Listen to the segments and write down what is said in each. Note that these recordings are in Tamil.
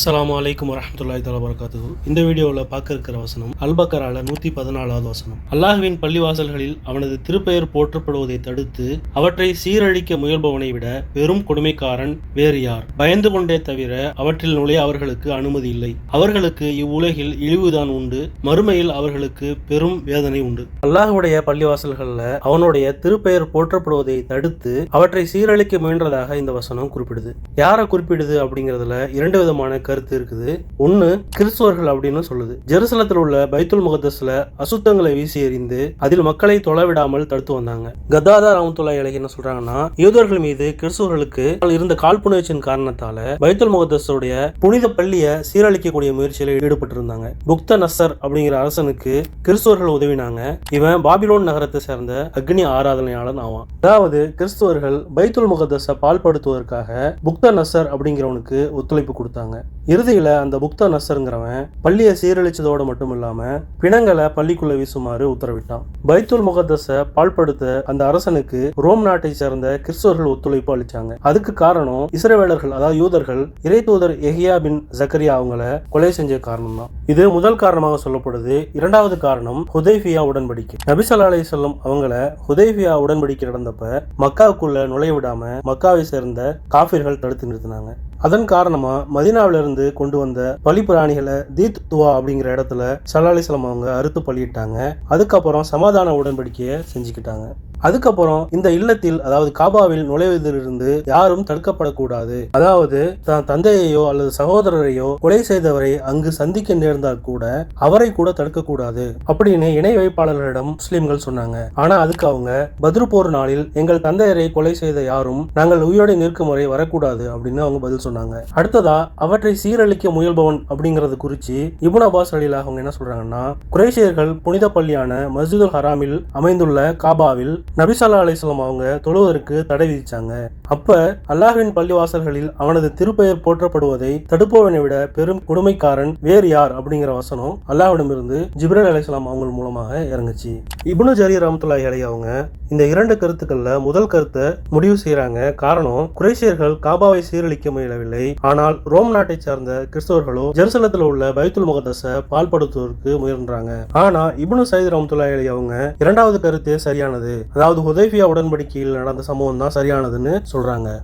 அஸ்லாம் வலைக்கம் வரஹ்மத்துல்லாஹி தலா வரகாத்து இந்த வீடியோவில் பார்க்க இருக்கிற வசனம் அல்பக்கரால நூற்றி பதினாலாவது வசனம். அல்லாஹ்வின் பள்ளிவாசல்களில் அவனது திருப்பெயர் போற்றப்படுவதை தடுத்து அவற்றை சீரழிக்க முயல்பவனை விட பெரும் கொடுமைக்காரன் வேறு யார்? பயந்து கொண்டே தவிர அவற்றில் நுழைய அவர்களுக்கு அனுமதி இல்லை. அவர்களுக்கு இவ்வுலகில் இழிவுதான் உண்டு. மறுமையில் அவர்களுக்கு பெரும் வேதனை உண்டு. அல்லாஹ்வுடைய பள்ளிவாசல்களில் அவனுடைய திருப்பெயர் போற்றப்படுவதை தடுத்து அவற்றை சீரழிக்க முயன்றதாக இந்த வசனம் குறிப்பிடுது. யாரை குறிப்பிடுது அப்படிங்கிறதுல இரண்டு விதமான கருத்து இருக்குது. ஒன்னு கிறிஸ்துவர்கள் அப்படின்னு சொல்லுது. ஜெருசலத்தில் உள்ள பைத்துல் முகத்தஸ்ல அசுத்தங்களை வீசி எறிந்து அதில் மக்களை தொலைவிடாமல் தடுத்து வந்தாங்க. கதாதா ராமத்துல்லா இலகி என்ன சொல்றாங்கன்னா யூதர்கள் மீது கிறிஸ்துவர்களுக்கு இருந்த காழ்ப்புணர்ச்சியின் காரணத்தால பைத்துல் முகத்தஸுடைய புனித பள்ளியை சீரழிக்கக்கூடிய முயற்சியில் ஈடுபட்டிருந்தாங்க. புக்த நசர் அப்படிங்கிற அரசனுக்கு கிறிஸ்துவர்கள் உதவினாங்க. இவன் பாபிலோன் நகரத்தை சேர்ந்த அக்னி ஆராதனையாளன் ஆவான். அதாவது கிறிஸ்துவர்கள் பைத்துல் முகத்தஸை பால்படுத்துவதற்காக புக்த நசர் அப்படிங்கிறவனுக்கு ஒத்துழைப்பு கொடுத்தாங்க. இறுதியில் அந்த புக்தா நசருங்கிறவன் பள்ளியை சீரழிச்சதோடு மட்டும் இல்லாமல் பிணங்களை பள்ளிக்குள்ள வீசுமாறு உத்தரவிட்டான். பைத்துல் முகத்தஸை பால்படுத்த அந்த அரசனுக்கு ரோம் நாட்டை சேர்ந்த கிறிஸ்துவர்கள் ஒத்துழைப்பு அளித்தாங்க அதுக்கு காரணம் இஸ்ரேவேலர்கள் அதாவது யூதர்கள் இறை தூதர் எஹியா பின் ஜக்கரியா அவங்கள கொலை செஞ்ச காரணம் தான் இது முதல் காரணமாக சொல்லப்படுது. இரண்டாவது காரணம் ஹுதைஃபியா உடன்படிக்கை. நபிசல்லா அலை சொல்லம் அவங்கள ஹுதைஃபியா உடன்படிக்கை நடந்தப்ப மக்காவுக்குள்ள நுழைய விடாம மக்காவை சேர்ந்த காஃபிர்கள் தடுத்து நிறுத்தினாங்க. அதன் காரணமா மதினாவிலிருந்து கொண்டு வந்த பலி பிராணிகளை தீத் துவா அப்படிங்கிற இடத்துல சலாலிசலம் அவங்க அறுத்து பலியிட்டாங்க அதுக்கப்புறம் சமாதான உடன்படிக்கையை செஞ்சுக்கிட்டாங்க. அதுக்கப்புறம் இந்த இல்லத்தில் அதாவது காபாவில் நுழைவதிலிருந்து யாரும் தடுக்கப்படக்கூடாது. அதாவது தன் தந்தையையோ அல்லது சகோதரரையோ கொலை செய்தவரை அங்கு சந்திக்க நேர்ந்தால் கூட அவரை கூட தடுக்கக்கூடாது அப்படின்னு இணை வைப்பாளர்களிடம் முஸ்லிம்கள் சொன்னாங்க. ஆனா அதுக்கு அவங்க பத்ரு போர் நாளில் எங்கள் தந்தையரை கொலை செய்த யாரும் நாங்கள் உயிரோடு நிற்கும் வரை வரக்கூடாது அப்படின்னு அவங்க பதில் சொன்னாங்க. அடுத்ததா அவற்றை சீரழிக்க முயல்பவன் அப்படிங்கறது குறிச்சு இபுன் அபாஸ் அலிலா அவங்க என்ன சொல்றாங்கன்னா குரேஷியர்கள் புனித பள்ளியான மஸ்ஜிதுல் ஹராமில் அமைந்துள்ள காபாவில் நபிசல்லா அலிஸ்லாம் அவங்க தொழுவதற்கு தடை விதித்தாங்க அப்ப அல்லாஹ்வின் பள்ளிவாசல்களில் அவனது திருப்பெயர் போற்றப்படுவதை தடுப்பவனை விட பெரும் கொடுமைக்காரன் வேறு யார் அப்படிங்கிற வசனம் அல்லாஹ்விடமிருந்து ஜிப்ரல் அலிஸ்லாம் அவங்க மூலமாக இறங்குச்சு. இப்னு ஜரீர் ரஹமத்துல்லாஹி அலி அவங்க இந்த இரண்டு கருத்துக்கள்ல முதல் கருத்தை முடிவு செய்யறாங்க காரணம் குரேஷியர்கள் காபாவை சீரழிக்க முயலவில்லை. ஆனால் ரோம் நாட்டை சார்ந்த கிறிஸ்தவர்களோ ஜெருசலத்தில் உள்ள பைத்துல் முகதச பால்படுத்துவதற்கு முயன்றாங்க. ஆனா இப்னு சயீத் ரஹமத்துல்லாஹி அலி அவங்க இரண்டாவது கருத்தே சரியானது. அதாவது ஹுதைஃபியா உடன்படிக்கையில் நடந்த சம்பவம் தான் சரியானதுன்னு சொல்றாங்க.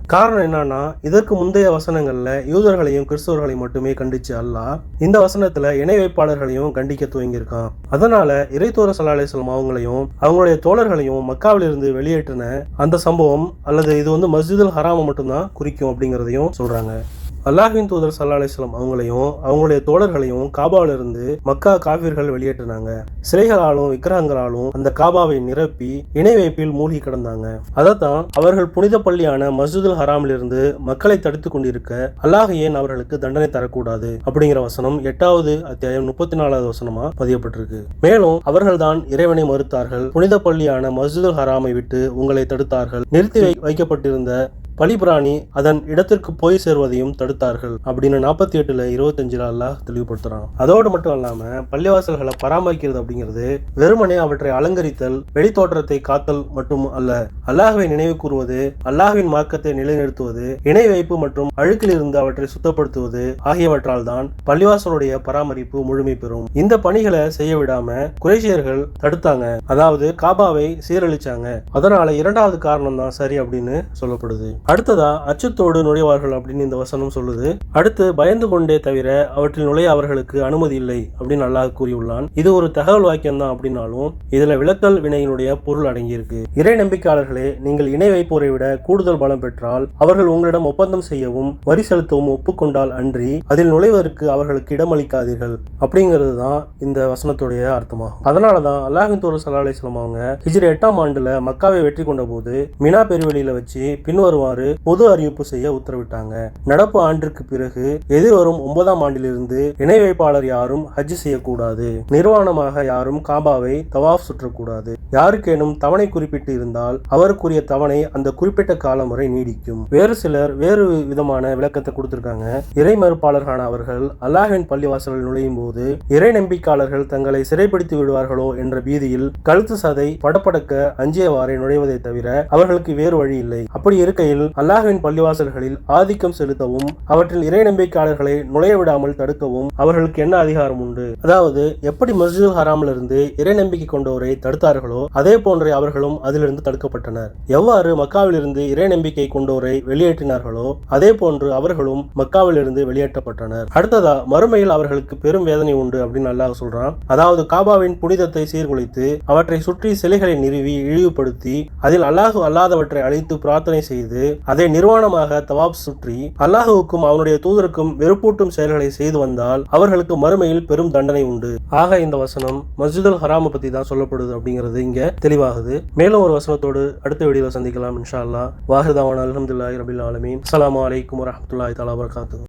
காரணம் என்னன்னா இதற்கு முந்தைய வசனங்கள்ல யூதர்களையும் கிறிஸ்தவர்களையும் மட்டுமே கண்டிச்சு அல்லாஹ் இந்த வசனத்துல இணை வைப்பாளர்களையும் கண்டிக்க துவங்கியிருக்கான். அதனால இறைத்தோர சல்லா அவங்களையும் அவங்களுடைய தோழர்களையும் மக்காவிலிருந்து வெளியேற்றின அந்த சம்பவம் அல்லது இது வந்து மஸ்ஜிதுல் ஹராம மட்டும்தான் குறிக்கும் அப்படிங்கிறதையும் சொல்றாங்க. அல்லாஹின் தூதர் சல்லா அலிஸ்லாம் அவங்களையும் அவங்களுடைய தோழர்களையும் காபாவிலிருந்து மக்கா காவிர்கள் வெளியேற்றினாங்க. சிலைகளாலும் விக்கிரகங்களாலும் அந்த காபாவை நிரப்பி இணை வைப்பில் மூழ்கி கிடந்தாங்க. அதைத்தான் அவர்கள் புனித பள்ளியான மஸ்ஜிதுல் ஹராமிலிருந்து மக்களை தடுத்து கொண்டிருக்க அல்லாஹ் ஏன் அவர்களுக்கு தண்டனை தரக்கூடாது அப்படிங்கிற வசனம் எட்டாவது அத்தியாயம் முப்பத்தி நாலாவது வசனமா பதியப்பட்டிருக்கு. மேலும் அவர்கள்தான் இறைவனை மறுத்தார்கள். புனித பள்ளியான மஸ்ஜிதுல் ஹராமை விட்டு உங்களை தடுத்தார்கள். நிறுத்தி வை- வைக்கப்பட்டிருந்த பலிபிராணி அதன் இடத்திற்கு போய் சேர்வதையும் தடுத்தார்கள் அப்படின்னு நாற்பத்தி எட்டுல இருபத்தஞ்சுல அல்லாஹ் தெளிவுபடுத்துறான். அதோடு மட்டும் இல்லாம பள்ளிவாசல்களை பராமரிக்கிறது அப்படிங்கிறது வெறுமனே அவற்றை அலங்கரித்தல் வெளித்தோற்றத்தை காத்தல் மட்டும் அல்ல. அல்லாஹுவை நினைவு கூறுவது அல்லாஹுவின் மார்க்கத்தை நிலைநிறுத்துவது இணை வைப்பு மற்றும் அழுக்கில் இருந்து அவற்றை சுத்தப்படுத்துவது ஆகியவற்றால் தான் பள்ளிவாசலுடைய பராமரிப்பு முழுமை பெறும். இந்த பணிகளை செய்ய விடாம குரேஷியர்கள் தடுத்தாங்க. அதாவது காபாவை சீரழிச்சாங்க. அதனால இரண்டாவது காரணம் தான் சரி அப்படின்னு சொல்லப்படுது. அடுத்ததா அச்சத்தோடு நுழைவார்கள் அப்படின்னு இந்த வசனம் சொல்லுது. அடுத்து பயந்து கொண்டே தவிர அவற்றில் நுழைய அவர்களுக்கு அனுமதி இல்லை அப்படின்னு அல்லாஹ் கூறியுள்ளான். இது ஒரு தகவல் வாக்கியம் தான் அப்படின்னாலும் இதுல விளக்கல் வினையினுடைய பொருள் அடங்கியிருக்கு. இறை நம்பிக்கையாளர்களே நீங்கள் இணை வைப்போரை விட கூடுதல் பலம் பெற்றால் அவர்கள் உங்களிடம் ஒப்பந்தம் செய்யவும் வரி செலுத்தவும் ஒப்புக்கொண்டால் அன்றி அதில் நுழைவதற்கு அவர்களுக்கு இடமளிக்காதீர்கள் அப்படிங்கிறது தான் இந்த வசனத்துடைய அர்த்தமாகும். அதனால தான் அல்லாஹின் தோர் சல்லா அலிஸ்லாம் அவங்க ஹிஜ்ரி எட்டாம் ஆண்டுல மக்காவை வெற்றி கொண்ட போது மினா பெருவெளியில வச்சு பின்வருமாறு பொது அறிவிப்பு செய்ய உத்தரவிட்டாங்க. நடப்பு ஆண்டிற்கு பிறகு எதிர்வரும் ஒன்பதாம் ஆண்டிலிருந்து இணை வைப்பாளர் யாரும் ஹஜ் செய்யக்கூடாது. நிர்வாணமாக யாரும் காபாவை தவாஃப் சுற்றக்கூடாது. யாருக்கேனும் தவணை குறிப்பிட்டு இருந்தால் அவருக்குரிய தவணை அந்த குறிப்பிட்ட காலம் வரை நீடிக்கும். வேறு சிலர் வேறு விதமான விளக்கத்தை கொடுத்திருக்காங்க. இறை மறுப்பாளர்களான அவர்கள் அல்லாஹின் பள்ளிவாசலில் நுழையும் போது இறை நம்பிக்கையாளர்கள் தங்களை சிறைப்படுத்தி விடுவார்களோ என்ற பீதியில் கழுத்து சதை படப்படக்க அஞ்சியவாறே நுழைவதை தவிர அவர்களுக்கு வேறு வழி இல்லை. அப்படி இருக்கையில் அல்லாஹின் பள்ளிவாசல்களில் ஆதிக்கம் செலுத்தவும் அவற்றில் இறை நம்பிக்கையாளர்களை நுழைய விடாமல் தடுக்கவும் அவர்களுக்கு என்ன அதிகாரம் உண்டு? அதாவது எப்படி மஸ்ஜித் ஹராமிலிருந்து இறை நம்பிக்கை கொண்டோரை தடுத்தார்களோ அதே போன்றே அவர்களும் அதிலிருந்து தடுக்கப்பட்டனர். எவ்வாறு மக்காவிலிருந்து இறை நம்பிக்கை கொண்டோரை வெளியேற்றினார்களோ அதே போன்று அவர்களும் மக்காவிலிருந்து வெளியேற்றப்பட்டனர். அடுத்ததா மறுமையில் அவர்களுக்கு பெரும் வேதனை உண்டு அப்படின்னு அல்லாஹ் சொல்றான். அதாவது காபாவின் புனிதத்தை சீர்குலைத்து அவற்றை சுற்றி சிலைகளை நிறுவி இழிவுபடுத்தி அதில் அல்லாஹு அல்லாதவற்றை அழித்து பிரார்த்தனை செய்து அதை நிர்வாணமாக தவாப் சுற்றி அல்லாஹுவுக்கும் அவனுடைய தூதருக்கும் வெறுப்பூட்டும் செயல்களை செய்து வந்தால் அவர்களுக்கு மறுமையில் பெரும் தண்டனை உண்டு. ஆக இந்த வசனம் மஸ்ஜிதுல் ஹராம பத்தி தான் சொல்லப்படுது அப்படிங்கிறது இங்க தெளிவாகுது. மேலும் ஒரு வசனத்தோடு அடுத்த வீடியோவில் சந்திக்கலாம். இன்ஷா அல்லாஹ். வாஹிதாவான அலமதுல்லாஹி ரபில் ஆலமீன். அலாம் வலைக்கம் வரமத்துல்லாஹி தலா வரகாத்து